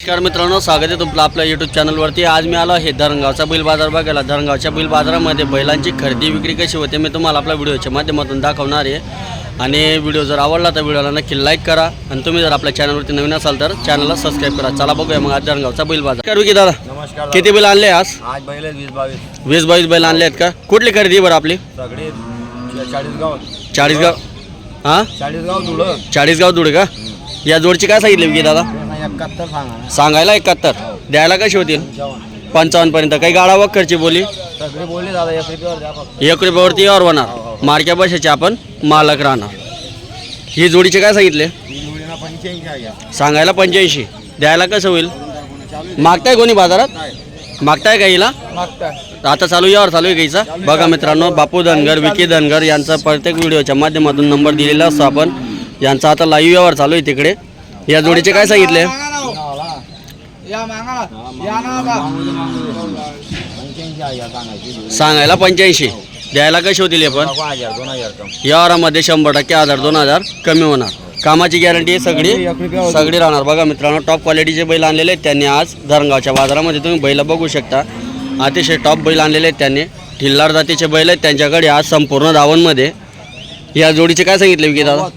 नमस्कार मित्रांनो स्वागत आहे तुमचं आपल्या यूट्यूब चॅनलवरती आज मी आलो आहे धरणगावचा बैल बाजार बघायला. धरणगावच्या बैल बाजारामध्ये बैलांची खरेदी विक्री कशी होते मी तुम्हाला आपल्या व्हिडिओच्या माध्यमातून दाखवणार आहे. आणि व्हिडिओ जर आवडला तर व्हिडिओला नक्की लाईक करा. आणि तुम्ही जर आपल्या चॅनलवरती नवीन असाल तर चॅनलला सबस्क्राईब करा. चला बघूया मग आज धरणगावचा बैल बाजार. काय विकी दादा? नमस्कार किती बैल आणले आज? आज बैल वीस बावीस. वीस बावीस बैल आणले आहेत का? कुठली खरेदी बरं आपली? सगळे चाळीस गाव चाळीसगाव. हां? चाळीस गाव धुळं. चाळीसगाव धुळे का? या जोडची काय सांगितली विकी दादा? एकाहत्तर सांगा ना. सांगायला एकाहत्तर. द्यायला कशी होतील पंचावन्न पर्यंत काही गाडा वखरची बोली? सगळे दादा एक रुपयावर द्या फक्त. एक रुपयावरती यावर होणार मार्क्या बशाचे आपण मालक राहणार. ही जोडीचे काय सांगितले? ही मुलींना पंच्याऐंशी आहे या. सांगायला पंच्याऐंशी. द्यायला कसं होईल? मागताय कोणी बाजारात? मागताय का हिला? आता चालू यावर चालू आहे गाईचा बघा मित्रांनो बापू धनगर विकी धनगर यांचा प्रत्येक व्हिडिओच्या माध्यमातून नंबर दिलेला असतो आपण. यांचा आता लाईव्ह यावर चालू आहे तिकडे. या जोडीचे काय सांगितले? आहे सांगायला पंच्याऐंशी. द्यायला कशी होतील हे पण? यावरामध्ये शंभर टक्के हजार दोन हजार कमी होणार. कामाची गॅरंटी सगळी. एक रुपयावर सगळी राहणार. बघा मित्रांनो टॉप क्वालिटीचे बैल आणलेले आहेत त्यांनी आज. धरणगावच्या बाजारामध्ये तुम्ही बैल बघू शकता. अतिशय टॉप बैल आणलेले आहेत त्यांनी. ठिल्लार जातीचे बैल आहेत त्यांच्याकडे आज संपूर्ण धावांमध्ये या जोडीचे काय सांगितले विकी दादा?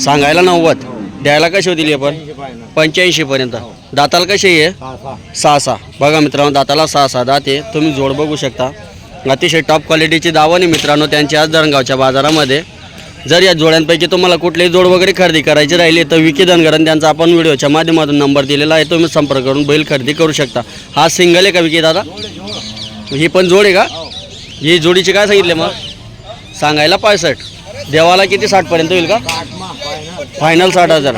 सांगायला नव्वद. द्यायला कशी होतील आपण? पण पंच्याऐंशीपर्यंत दाताला कशी आहे? सहा सहा. बघा मित्रांनो दाताला सहा सहा. दात आहे. तुम्ही जोड बघू शकता. अतिशय टॉप क्वालिटीची दावण आहे मित्रांनो त्यांची आज धरणगावच्या बाजारामध्ये. जर या जोड्यांपैकी तुम्हाला कुठलीही जोड वगैरे खरेदी करायची राहिली तर विकी धनगरन त्यांचा आपण व्हिडिओच्या माध्यमातून नंबर दिलेला आहे. तुम्ही संपर्क करून बैल खरेदी करू शकता. हा सिंगल आहे का विकी दादा? ही पण जोड आहे का? ही जोडीची काय सांगितले मग? सांगायला पासष्ट. देवाला किती साठपर्यंत होईल का? फायनल साठ हजार.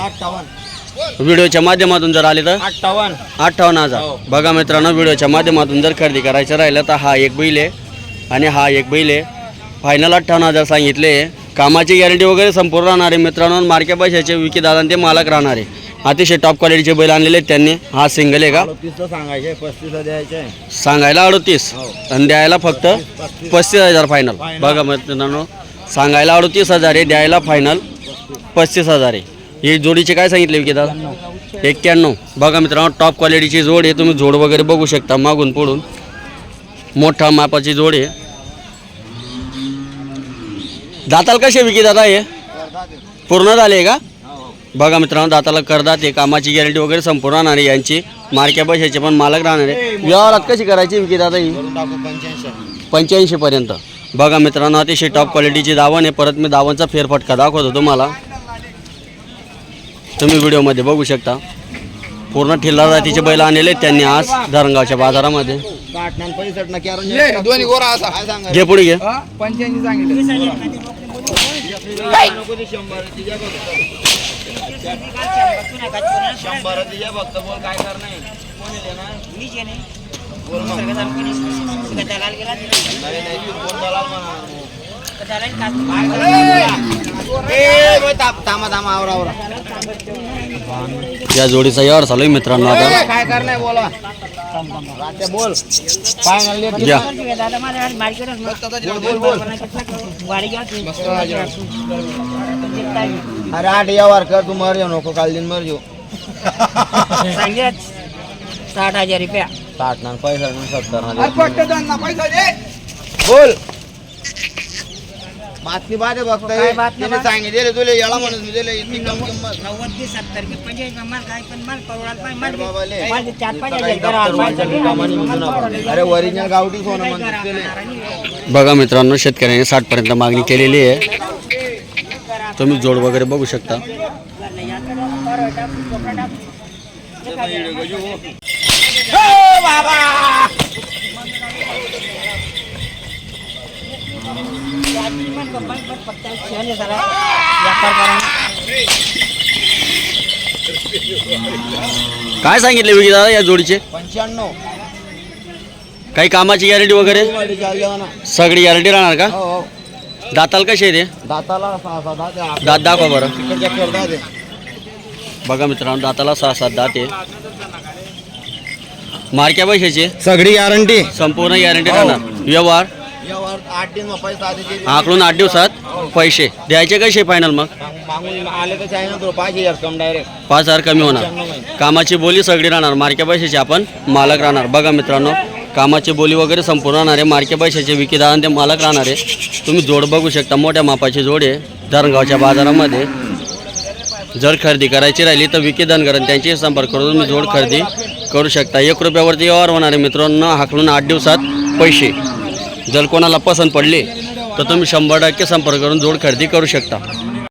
व्हिडिओच्या माध्यमातून जर आले तर? अठ्ठावन्न अठ्ठावन्न हजार. बघा मित्रांनो व्हिडिओच्या माध्यमातून जर खरेदी करायचं राहिलं तर हा एक बैल आहे. आणि हा एक बैल आहे. फायनल अठ्ठावन्न हजार सांगितले कामाची गॅरंटी वगैरे संपूर्ण राहणार आहे मित्रांनो. मार्के पैशाचे विकी दादा ते मालक राहणार आहे. अतिशय टॉप क्वालिटीचे बैल आणलेले आहेत त्यांनी. हा सिंगल आहे का? सांगायचे पस्तीस द्यायचे सांगायला अडतीस. आणि द्यायला फक्त पस्तीस हजार फायनल बघा मित्रांनो सांगायला अडतीस हजार आहे द्यायला फायनल पस्तीस हजार आहे. ही जोडीचे काय सांगितले विकी दादा एक्क्याण्णव. बघा मित्रांनो टॉप क्वालिटीची जोड आहे. तुम्ही जोड वगैरे बघू शकता मागून पुढून. मोठा मापाची जोड आहे. दाताल कसे विकी दादा हे? पूर्ण झाले का? बघा मित्रांनो दाताला करदात कामाची गॅरंटी वगैरे संपूर्ण राहणार आहे. यांची मार्क्या पैशाचे पण मालक राहणार आहे. व्यवहारात कशी करायची विकी दादा ही पंच्याऐंशी. पर्यंत. बघा मित्रांनो अतिशय टॉप क्वालिटीची दावण आहे. परत मी दावणचा फेरफटका दाखवतो तुम्हाला. तुम्ही व्हिडिओमध्ये बघू शकता. पूर्ण ठिल्लार जातीचे बैल आणलेले आहेत त्यांनी आज धरणगावच्या बाजारामध्ये. घे पुढे घे. दलाल. या जोडीचा यावर चालू आहे मित्रांनो आता. काय करणार बोला. बोल घ्या अरे आठ यावर कर तू मर जाऊ नको काल दिन मर जाऊ. साठ हजार रुपया. साठ ना पैसा ना सत्तर ना दे. बोल. बातमी बाद आहे बघता काय बातमी त्याने? सांगितले तुला याला म्हणत मी दिले इतकी कम किंमत नव्वद ते सत्तर की पंचेचाळीस माल काय पण माल परवडायला पाहिजे माल अरे बाबा ले. माल ते चार पाच काही हजार करा, डॉक्टर माल म्हणतात सगळे कामानी माल म्हणतो ना आपण. परवडायला अरे ओरिजिनल गावठी सोनं म्हणतात त्याले. बघा मित्रांनो शेतकऱ्यांनी साठपर्यंत मागणी केलेली आहे तुम्ही जोड वगैरे बघू शकता फक्त शहाणे झाला. व्यापार करा. काय सांगितले विकी दादा या जोडीचे? पंच्याण्णव. काही कामाची गॅरंटी वगैरे. सगळी गॅरंटी राहणार का? हो हो. दाताल कसे आहे ते? दाताला दात दाखवा बरं. बघा मित्रांनो दाताला सहा सात दात आहे. मार्क्या पैशाचे? सगळी गॅरंटी संपूर्ण गॅरंटी राहणार. व्यवहार? आकडून आठ दिवसात पैसे. द्यायचे कसे फायनल मग? पाच हजार कम होणार. कामाची बोली सगळी राहणार. मार्के पैशाचे आपण मालक राहणार. बघा मित्रांनो कामाची बोली वगैरे संपूर्ण राहणार आहे. मार्के पैशाचे विकेदार ते मालक राहणार आहे. तुम्ही जोड बघू शकता. मोठ्या मापाची जोड आहे. धरणगावच्या बाजारामध्ये जर खरेदी करायची राहिली तर विकी धनगर आणि त्यांची संपर्क करून तुम्ही जोड खरेदी करू शकता. एक रुपयावरती व्यवहार होणार आहे मित्रांनो. हाकलून आठ दिवसात पैसे. जर कोणाला पसंत पडले तर तुम्ही शंभर टक्के संपर्क करून जोड खरेदी करू शकता.